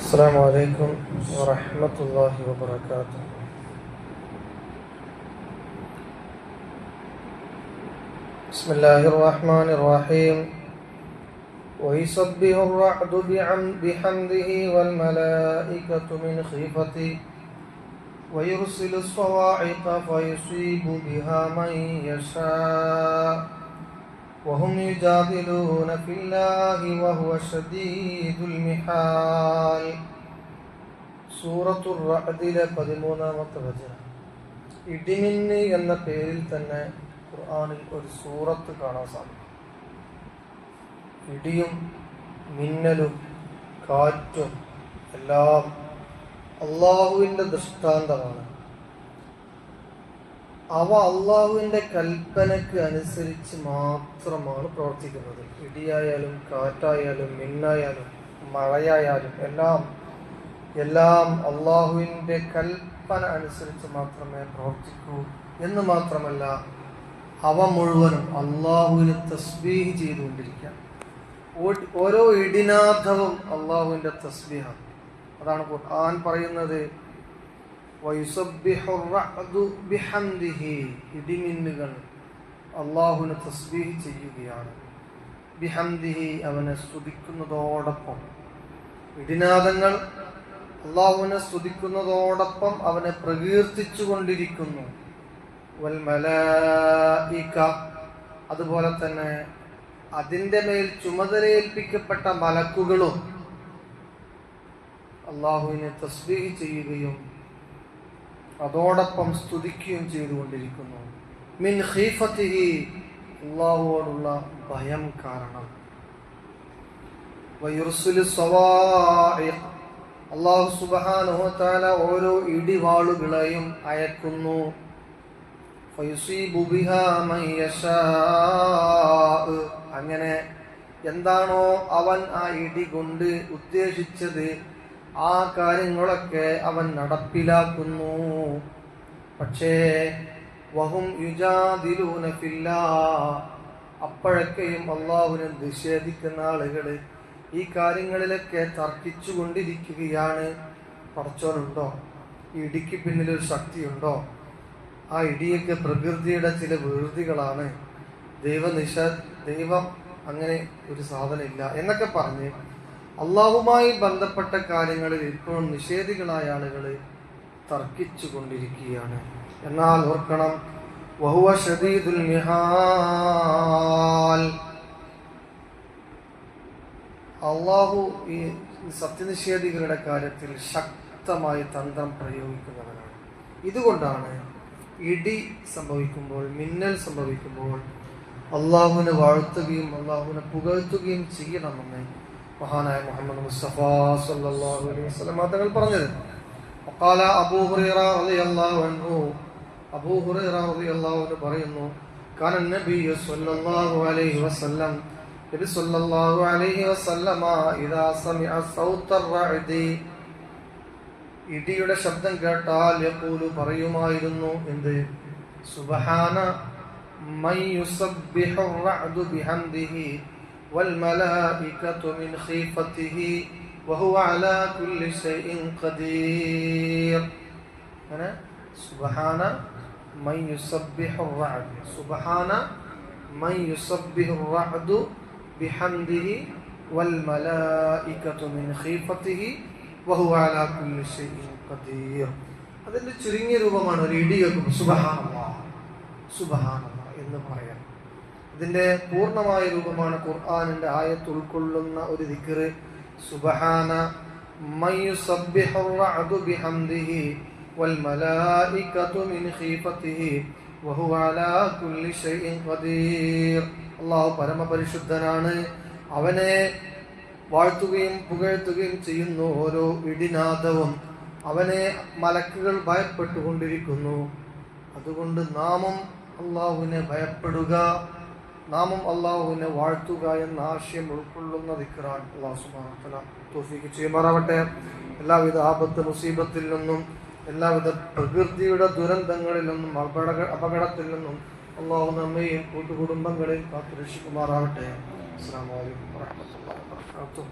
السلام عليكم ورحمة الله وبركاته. بسم الله الرحمن الرحيم. ويسبح الرعد بحمده والملائكة من خيفته ويرسل الصواعق فيصيب بها من يشاء. وهم يجادلون في الله وهو شديد المحال സൂറത്തുർ റഅദിലെ പതിമൂന്നാമത്തെ വചനം ഇടിമിന്ന് എന്ന പേരിൽ തന്നെ ഖുർആനിൽ ഒരു സൂറത്ത് കാണാൻ സാധിക്കും ഇടിയും മിന്നലും കാറ്റും എല്ലാം അള്ളാഹുവിൻ്റെ ദൃഷ്ടാന്തമാണ് അവ അള്ളാഹുവിന്റെ കൽപ്പനയ്ക്ക് അനുസരിച്ച് മാത്രമാണ് പ്രവർത്തിക്കുന്നത്. ഇടിയായാലും കാറ്റായാലും മിന്നായാലും മഴയായാലും എല്ലാം എല്ലാം അള്ളാഹുവിന്റെ കൽപ്പന അനുസരിച്ച് മാത്രമേ പ്രവർത്തിക്കൂ. എന്ന് മാത്രമല്ല അവ മുഴുവനും അള്ളാഹുവിന് തസ്ബീഹ് ചെയ്തുകൊണ്ടിരിക്കുക. ഓ- ഓരോ ഇടിനാഥവും അള്ളാഹുവിന്റെ തസ്ബീഹാണ്. അതാണ് ഖുർആൻ പറയുന്നത് ഇടിമിന്നുകൾ അള്ളാഹുവിന് തസ്ബീഹ് ചെയ്യുകയാണ്. ബിഹംദിഹി അവനെ സ്തുതിക്കുന്നതോടൊപ്പം. ഇടിനാദങ്ങൾ അള്ളാഹുവിനെ സ്തുതിക്കുന്നതോടൊപ്പം അവനെ പ്രകീർത്തിച്ചു കൊണ്ടിരിക്കുന്നു അതുപോലെ തന്നെ അതിന്റെ മേൽ ചുമതലയേൽപ്പിക്കപ്പെട്ട മലക്കുകളും അള്ളാഹുവിനെ തസ്ബീഹ് ചെയ്യുകയും അതോടൊപ്പം സ്തുതിക്കുകയും ചെയ്തുകൊണ്ടിരിക്കുന്നു മിൻ ഖീഫത്തിഹി അള്ളാഹുവോടുള്ള ഭയം കാരണം അള്ളാഹു സുബ്ഹാനഹു തആല ഓരോ ഇടിവാളുകളെയും അയക്കുന്നു. അങ്ങനെ എന്താണോ അവൻ ആ ഇടി കൊണ്ട് ഉദ്ദേശിച്ചത് ആ കാര്യങ്ങളൊക്കെ അവൻ നടപ്പിലാക്കുന്നു. പക്ഷേ വഹും യുജാദിലൂന ഫില്ലാ. അപ്പോഴൊക്കെയും അള്ളാഹുവിനെ നിഷേധിക്കുന്ന ആളുകൾ ഈ കാര്യങ്ങളിലൊക്കെ തർക്കിച്ചു കൊണ്ടിരിക്കുകയാണ് പറച്ചോനുണ്ടോ ഈ ഇടിക്ക് പിന്നിലൊരു ശക്തിയുണ്ടോ? ആ ഇടിയൊക്കെ പ്രകൃതിയുടെ ചില വീഴ്തികളാണ് ദൈവനിഷ ദൈവം അങ്ങനെ ഒരു സാധനമില്ല എന്നൊക്കെ പറഞ്ഞ് അള്ളാഹുമായി ബന്ധപ്പെട്ട കാര്യങ്ങളിൽ ഇപ്പോഴും നിഷേധികളായ ആളുകൾ തർക്കിച്ചു കൊണ്ടിരിക്കുകയാണ് എന്നാൽ ഓർക്കണം വഹുവ ഷദീദുൽ മിഹാൽ. അള്ളാഹു ഈ സത്യനിഷേധികളുടെ കാര്യത്തിൽ ശക്തമായി തന്ത്രം പ്രയോഗിക്കുന്നവനാണ്. ഇതുകൊണ്ടാണ് ഇടി സംഭവിക്കുമ്പോൾ മിന്നൽ സംഭവിക്കുമ്പോൾ അള്ളാഹുവിനെ വാഴ്ത്തുകയും അള്ളാഹുവിനെ പുകഴ്ത്തുകയും ചെയ്യണമെന്ന് മഹാനായ മുഹമ്മദ് മുസ്തഫ സല്ലല്ലാഹു അലൈഹി വസല്ലം തങ്ങൾ പറഞ്ഞത്. അബൂ ഹുറൈറ റളിയല്ലാഹു അൻഹു. അബൂ ഹുറൈറ റളിയല്ലാഹു അൻഹു പറയുന്നു കാന അലൈഹി വസല്ലം. നബി അലൈഹി വസല്ലമ ഇദാ റഅദി. ഇടിയുടെ ശബ്ദം കേട്ടാൽ യഖൂലു പറയുമായിരുന്നു എന്ത്? സുബ്ഹാന മൻ റഅദു ബിഹംദിഹി. والملائكة من خيفته وهو على كل شيء قدير أنا سبحان من يسبح الرعد سبحان من يسبح الرعد بحمده والملائكة من خيفته وهو على كل شيء قدير അതിന്റെ ചുരുങ്ങിയ രൂപമാണ് ഒരു ഇടി കേൾക്കുമ്പോൾ സുബഹാനല്ല സുബഹാനല്ല എന്ന് പറയാം ഇതിന്റെ പൂർണമായ രൂപമാണ് ഖുർആാനിന്റെ ആയത്ത് ഉൾക്കൊള്ളുന്ന ഒരു ദിക്കറ് സുബഹാന അള്ളാഹു പരമപരിശുദ്ധനാണ്. അവനെ വാഴ്ത്തുകയും പുകഴ്ത്തുകയും ചെയ്യുന്നു ഓരോ ഇടിനാദവും അവനെ മലക്കുകൾ ഭയപ്പെട്ടുകൊണ്ടിരിക്കുന്നു. അതുകൊണ്ട് നാമം അള്ളാഹുവിനെ ഭയപ്പെടുക. നാമും അള്ളാഹുവിനെ വാഴ്ത്തുക എന്ന ആശയം ഉൾക്കൊള്ളുന്ന ദിക്കറാൻ അള്ളാഹു സുബാന തോഫിക്ക് ചെയ്യുമാറാവട്ടെ. എല്ലാവിധ ആപത്ത് മുസീബത്തിൽ നിന്നും എല്ലാവിധ പ്രകൃതിയുടെ ദുരന്തങ്ങളിൽ നിന്നും അപകട അപകടത്തിൽ നിന്നും അള്ളാഹു നമ്മയും കൂട്ടുകുടുംബങ്ങളെയും കാത്തുരക്ഷിക്കുമാറാവട്ടെ. അസ്സാം വലൈക്കും വാഹമത്തല്ലാ വാത്തു